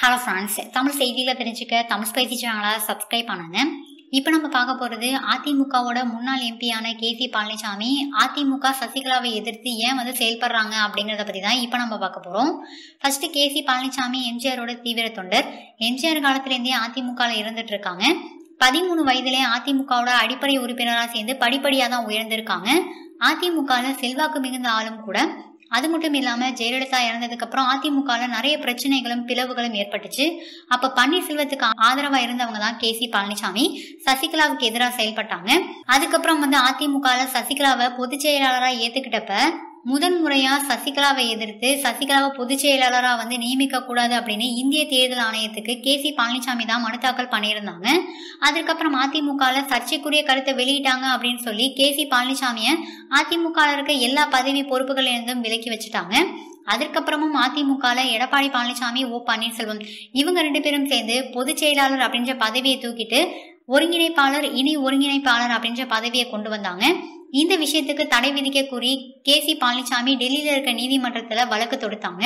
Hello friends Tamil செய்திகளை தெரிஞ்சுக்க Tamil spicy சேனலை சப்ஸ்கிரைப் பண்ணுங்க. இப்போ நம்ம பார்க்க போகிறது அதிமுகவோட முன்னாள் எம்பியான கே சி பழனிசாமி அதிமுக சசிகலாவை எதிர்த்து ஏன் வந்து செயல்படுறாங்க அப்படிங்கிறத பற்றி தான் இப்போ நம்ம பார்க்க போகிறோம் ஃபர்ஸ்ட் கே சி பழனிசாமி எம்ஜிஆரோட தீவிர தொண்டர். எம்ஜிஆர் காலத்துலேருந்தே அதிமுகவில் இருந்துட்டு இருக்காங்க. பதிமூணு வயதிலே அதிமுகவோட அடிப்படை உறுப்பினராக சேர்ந்து படிப்படியாக தான் உயர்ந்திருக்காங்க. அதிமுகவில் செல்வாக்கு மிகுந்த ஆளும் கூட அது மட்டும் இல்லாமல் ஜெயலலிதா இறந்ததுக்கப்புறம் அதிமுகவில் நிறைய பிரச்சனைகளும் பிளவுகளும் ஏற்பட்டுச்சு. அப்போ பன்னீர்செல்வத்துக்கு ஆதரவாக இருந்தவங்க தான் கே சி பழனிசாமி சசிகலாவுக்கு எதிராக செயல்பட்டாங்க. அதுக்கப்புறம் வந்து அதிமுகவில் சசிகலாவை பொதுச் செயலாளராக ஏற்றுக்கிட்டப்ப முதன் முறையா சசிகலாவை எதிர்த்து சசிகலாவை பொதுச் செயலாளரா வந்து நியமிக்க கூடாது அப்படின்னு இந்திய தேர்தல் ஆணையத்துக்கு கே. சி. பழனிசாமி தான் மனு தாக்கல் பண்ணியிருந்தாங்க. அதுக்கப்புறம் அதிமுகல சர்ச்சைக்குரிய கருத்தை வெளியிட்டாங்க அப்படின்னு சொல்லி கே. சி. பழனிசாமியை அதிமுக இருக்க எல்லா பதவி பொறுப்புகளிலிருந்தும் விலக்கி வச்சுட்டாங்க. அதற்கப்புறமும் அதிமுகல எடப்பாடி பழனிசாமி ஓ. பன்னீர்செல்வம் இவங்க ரெண்டு பேரும் சேர்ந்து பொதுச் செயலாளர் அப்படின்ற பதவியை தூக்கிட்டு ஒருங்கிணைப்பாளர் இணை ஒருங்கிணைப்பாளர் அப்படின்ற பதவியை கொண்டு வந்தாங்க. இந்த விஷயத்துக்கு தடை விதிக்க கூறி கே சி பழனிசாமி டெல்லியில இருக்க நீதிமன்றத்துல வழக்கு தொடுத்தாங்க.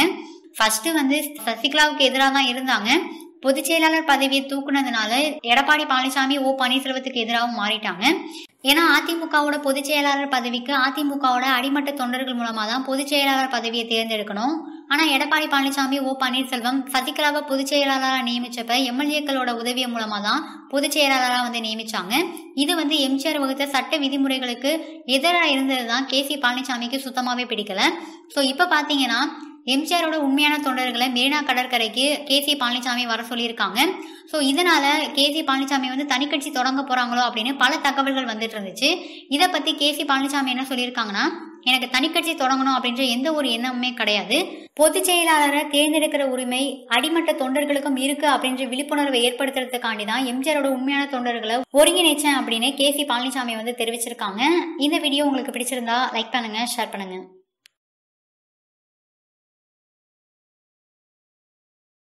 ஃபர்ஸ்ட் வந்து சசிகலாவுக்கு எதிராக தான் இருந்தாங்க. பொதுச் செயலாளர் பதவியை தூக்குனதுனால எடப்பாடி பழனிசாமி ஓ பன்னீர்செல்வத்துக்கு எதிராகவும் மாறிட்டாங்க. ஏன்னா அதிமுகவோட பொதுச் செயலாளர் பதவிக்கு அதிமுகவோட அடிமட்ட தொண்டர்கள் மூலமா தான் பொதுச் செயலாளர் பதவியை தேர்ந்தெடுக்கணும். ஆனா எடப்பாடி பழனிசாமி ஓ பன்னீர்செல்வம் சசிகலாவை பொதுச் செயலாளராக நியமிச்சப்ப எம்எல்ஏக்களோட உதவி மூலமா தான் பொதுச் செயலாளராக வந்து நியமிச்சாங்க. இது வந்து எம்ஜிஆர் வகுத்த சட்ட விதிமுறைகளுக்கு எதிராக இருந்தது தான் கே சி பழனிசாமிக்கு சுத்தமாவே பிடிக்கல. ஸோ இப்போ பார்த்தீங்கன்னா எம்ஜிஆரோட உண்மையான தொண்டர்களை மெரினா கடற்கரைக்கு கே சி பழனிசாமி வர சொல்லியிருக்காங்க. ஸோ இதனால கே சி பழனிசாமி வந்து தனிக்கட்சி தொடங்க போறாங்களோ அப்படின்னு பல தகவல்கள் வந்துட்டு இருந்துச்சு. இதை பத்தி கே சி பழனிசாமி என்ன சொல்லியிருக்காங்கன்னா எனக்கு தனிக்கட்சி தொடங்கணும் அப்படின்ற எந்த ஒரு எண்ணமுமே கிடையாது. பொதுச் செயலாளரை தேர்ந்தெடுக்கிற உரிமை அடிமட்ட தொண்டர்களுக்கும் இருக்கு அப்படின்ற விழிப்புணர்வை ஏற்படுத்துறதுக்காண்டி தான் எம்ஜிஆரோட உண்மையான தொண்டர்களை ஒருங்கிணைச்சேன் அப்படின்னு கே சி பழனிசாமி வந்து தெரிவிச்சிருக்காங்க. இந்த வீடியோ உங்களுக்கு பிடிச்சிருந்தா லைக் பண்ணுங்க ஷேர் பண்ணுங்க.